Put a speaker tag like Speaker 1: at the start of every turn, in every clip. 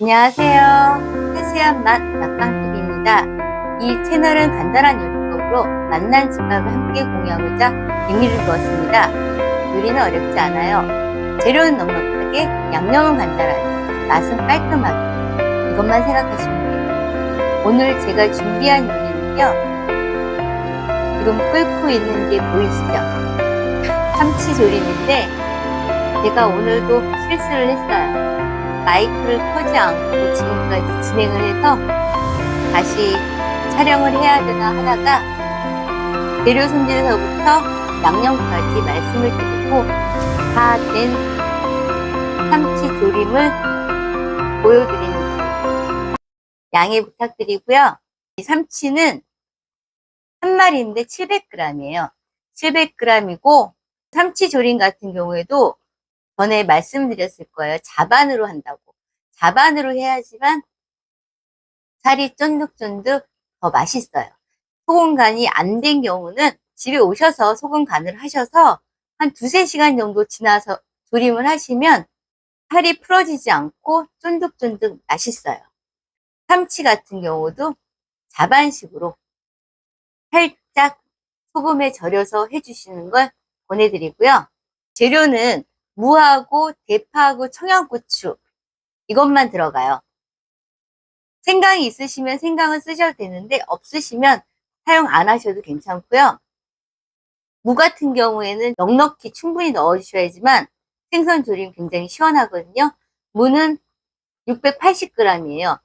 Speaker 1: 안녕하세요. 세수한 맛 맛빵TV입니다. 이 채널은 간단한 요리법으로 맛난 집밥을 함께 공유하고자 의미를 두었습니다. 요리는 어렵지 않아요. 재료는 넉넉하게, 양념은 간단하게, 맛은 깔끔하게. 이것만 생각하시면 돼요. 오늘 제가 준비한 요리는요. 지금 끓고 있는 게 보이시죠? 참치 조림인데 제가 오늘도 실수를 했어요. 마이크를 켜지 않고 지금까지 진행을 해서 다시 촬영을 해야 되나 하다가 재료 손질서부터 양념까지 말씀을 드리고 다 된 참치 조림을 거예요. 양해 부탁드리고요. 이 참치는 한 마리인데 700g이에요. 700g이고 참치 조림 같은 경우에도 전에 말씀드렸을 거예요. 자반으로 한다고. 자반으로 해야지만 살이 쫀득쫀득 더 맛있어요. 소금 간이 안 된 경우는 집에 오셔서 소금 간을 하셔서 한 두세 시간 정도 지나서 조림을 하시면 살이 풀어지지 않고 쫀득쫀득 맛있어요. 참치 같은 경우도 자반식으로 살짝 소금에 절여서 해주시는 걸 보내드리고요. 재료는 무하고 대파하고 청양고추 이것만 들어가요. 생강이 있으시면 생강은 쓰셔도 되는데 없으시면 사용 안 하셔도 괜찮고요. 무 같은 경우에는 넉넉히 충분히 넣어주셔야지만 생선 조림 굉장히 시원하거든요. 무는 680g이에요.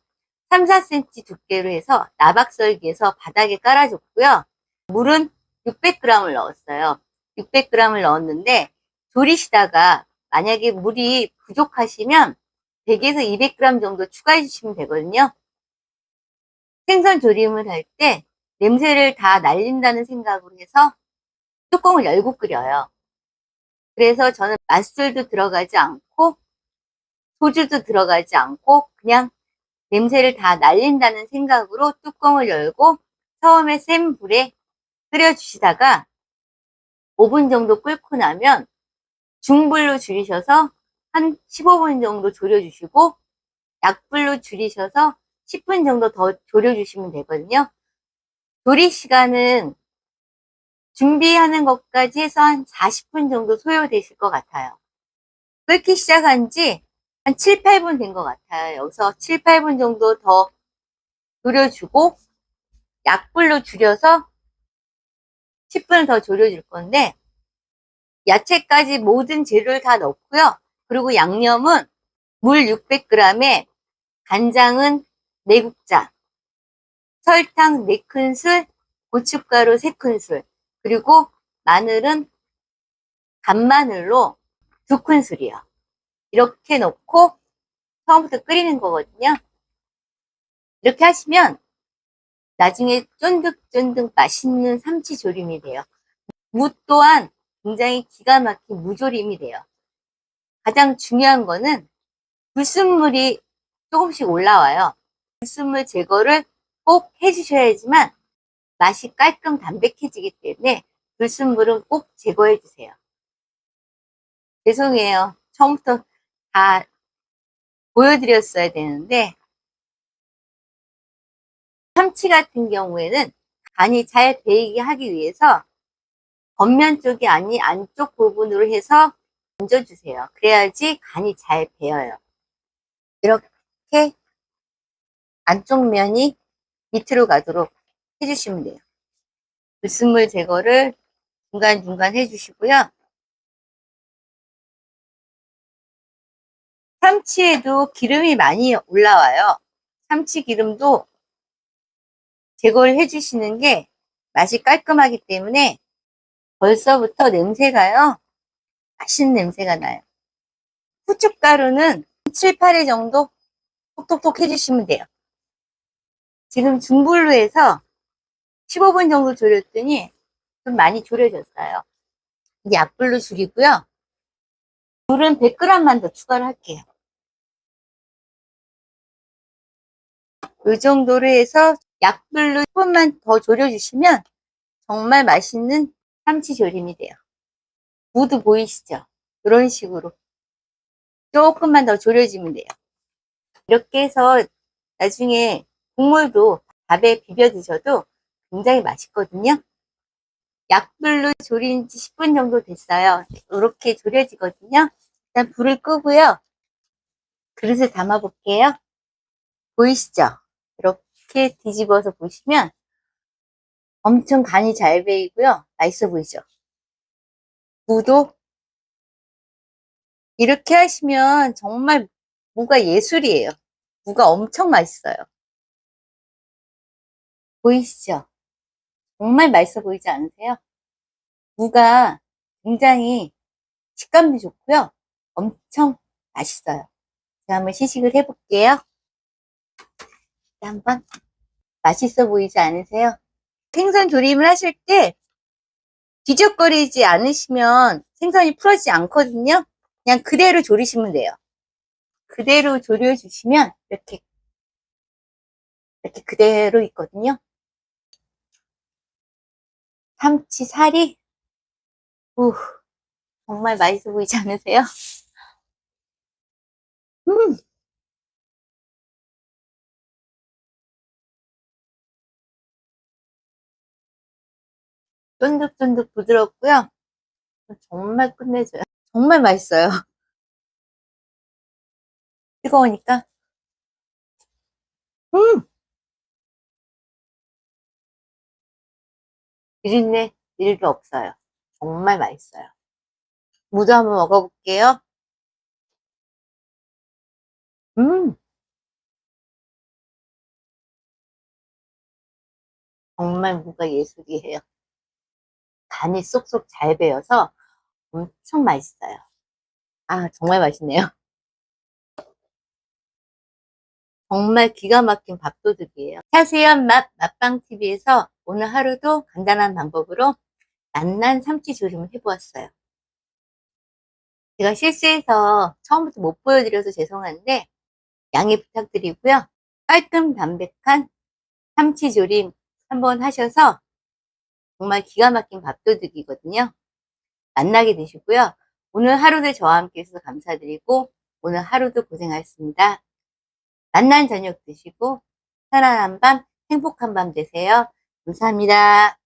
Speaker 1: 3, 4cm 두께로 해서 나박썰기에서 바닥에 깔아줬고요. 물은 600g을 넣었어요. 600g을 넣었는데 조리시다가 만약에 물이 부족하시면 100에서 200g 정도 추가해 주시면 되거든요. 생선 조림을 할 때 냄새를 다 날린다는 생각으로 해서 뚜껑을 열고 끓여요. 그래서 저는 맛술도 들어가지 않고 소주도 들어가지 않고 그냥 냄새를 다 날린다는 생각으로 뚜껑을 열고 처음에 센 불에 끓여주시다가 5분 정도 끓고 나면 중불로 줄이셔서 한 15분 정도 졸여주시고 약불로 줄이셔서 10분 정도 더 졸여주시면 되거든요. 조리 시간은 준비하는 것까지 해서 한 40분 정도 소요되실 것 같아요. 끓기 시작한 지 한 7, 8분 된 것 같아요. 여기서 7, 8분 정도 더 졸여주고 약불로 줄여서 10분 더 졸여줄 건데 야채까지 모든 재료를 다 넣고요. 그리고 양념은 물 600g에 간장은 4국자, 설탕 4큰술, 고춧가루 3큰술, 그리고 마늘은 간마늘로 2큰술이요. 이렇게 넣고 처음부터 끓이는 거거든요. 이렇게 하시면 나중에 쫀득쫀득 맛있는 삼치 조림이 돼요. 무 또한 굉장히 기가 막힌 무조림이 돼요. 가장 중요한 거는 불순물이 조금씩 올라와요. 불순물 제거를 꼭 해주셔야지만 맛이 깔끔 담백해지기 때문에 불순물은 꼭 제거해 주세요. 죄송해요. 처음부터 다 보여드렸어야 되는데 참치 같은 경우에는 간이 잘 배이게 하기 위해서 겉면 쪽이 아닌 안쪽 부분으로 해서 얹어주세요. 그래야지 간이 잘 배어요. 이렇게 안쪽 면이 밑으로 가도록 해주시면 돼요. 불순물 제거를 중간중간 해주시고요. 참치에도 기름이 많이 올라와요. 참치 기름도 제거를 해주시는 게 맛이 깔끔하기 때문에 벌써부터 냄새가요. 맛있는 냄새가 나요. 후춧가루는 7, 8회 정도 톡톡톡 해주시면 돼요. 지금 중불로 해서 15분 정도 졸였더니 좀 많이 졸여졌어요. 이제 약불로 줄이고요. 물은 100g만 더 추가를 할게요. 이 정도로 해서 약불로 10분만 더 졸여주시면 정말 맛있는 참치 조림이 돼요. 무도 보이시죠? 이런 식으로 조금만 더 졸여주면 돼요. 이렇게 해서 나중에 국물도 밥에 비벼 드셔도 굉장히 맛있거든요. 약불로 졸인 지 10분 정도 됐어요. 이렇게 졸여지거든요. 일단 불을 끄고요. 그릇에 담아 볼게요. 보이시죠? 이렇게 뒤집어서 보시면 엄청 간이 잘 배이고요. 맛있어 보이죠? 무도 이렇게 하시면 정말 무가 예술이에요. 무가 엄청 맛있어요. 보이시죠? 정말 맛있어 보이지 않으세요? 무가 굉장히 식감도 좋고요. 엄청 맛있어요. 제가 한번 시식을 해볼게요. 한번 맛있어 보이지 않으세요? 생선 조림을 하실 때 뒤적거리지 않으시면 생선이 풀어지지 않거든요. 그냥 그대로 조리시면 돼요. 그대로 조려 주시면 이렇게 이렇게 그대로 있거든요. 참치 살이 우 정말 맛있어 보이지 않으세요? 음 쫀득쫀득 부드럽고요. 정말 끝내줘요. 정말 맛있어요. 뜨거우니까. 음! 비린내 1도 없어요. 정말 맛있어요. 무도 한번 먹어볼게요. 음! 정말 무가 예술이에요. 간이 쏙쏙 잘 배어서 엄청 맛있어요. 아, 정말 맛있네요. 정말 기가 막힌 밥도둑이에요. 자세한 맛, 맛방TV에서 오늘 하루도 간단한 방법으로 맛난 삼치 조림을 해보았어요. 제가 실수해서 처음부터 못 보여드려서 죄송한데 양해 부탁드리고요. 깔끔 담백한 삼치 조림 한번 하셔서 정말 기가 막힌 밥도둑이거든요. 만나게 되시고요. 오늘 하루도 저와 함께 해주셔서 감사드리고 오늘 하루도 고생하셨습니다. 만난 저녁 드시고 편안한 밤, 행복한 밤 되세요. 감사합니다.